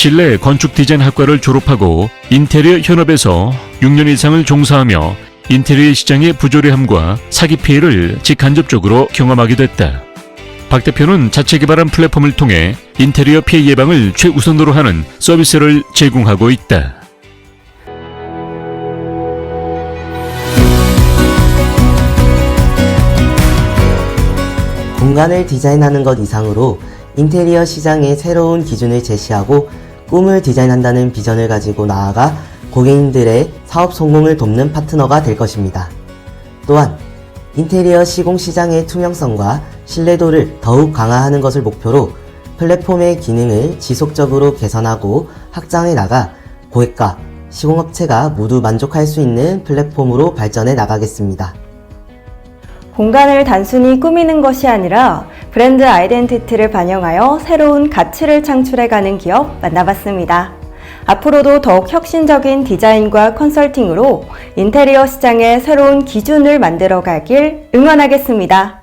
실내 건축 디자인 학과를 졸업하고 인테리어 현업에서 6년 이상을 종사하며 인테리어 시장의 부조리함과 사기 피해를 직간접적으로 경험하게 됐다. 박 대표는 자체 개발한 플랫폼을 통해 인테리어 피해 예방을 최우선으로 하는 서비스를 제공하고 있다. 공간을 디자인하는 것 이상으로 인테리어 시장에 새로운 기준을 제시하고 꿈을 디자인한다는 비전을 가지고 나아가 고객님들의 사업 성공을 돕는 파트너가 될 것입니다. 또한 인테리어 시공 시장의 투명성과 신뢰도를 더욱 강화하는 것을 목표로 플랫폼의 기능을 지속적으로 개선하고 확장해 나가 고객과 시공업체가 모두 만족할 수 있는 플랫폼으로 발전해 나가겠습니다. 공간을 단순히 꾸미는 것이 아니라 브랜드 아이덴티티를 반영하여 새로운 가치를 창출해가는 기업 만나봤습니다. 앞으로도 더욱 혁신적인 디자인과 컨설팅으로 인테리어 시장의 새로운 기준을 만들어 가길 응원하겠습니다.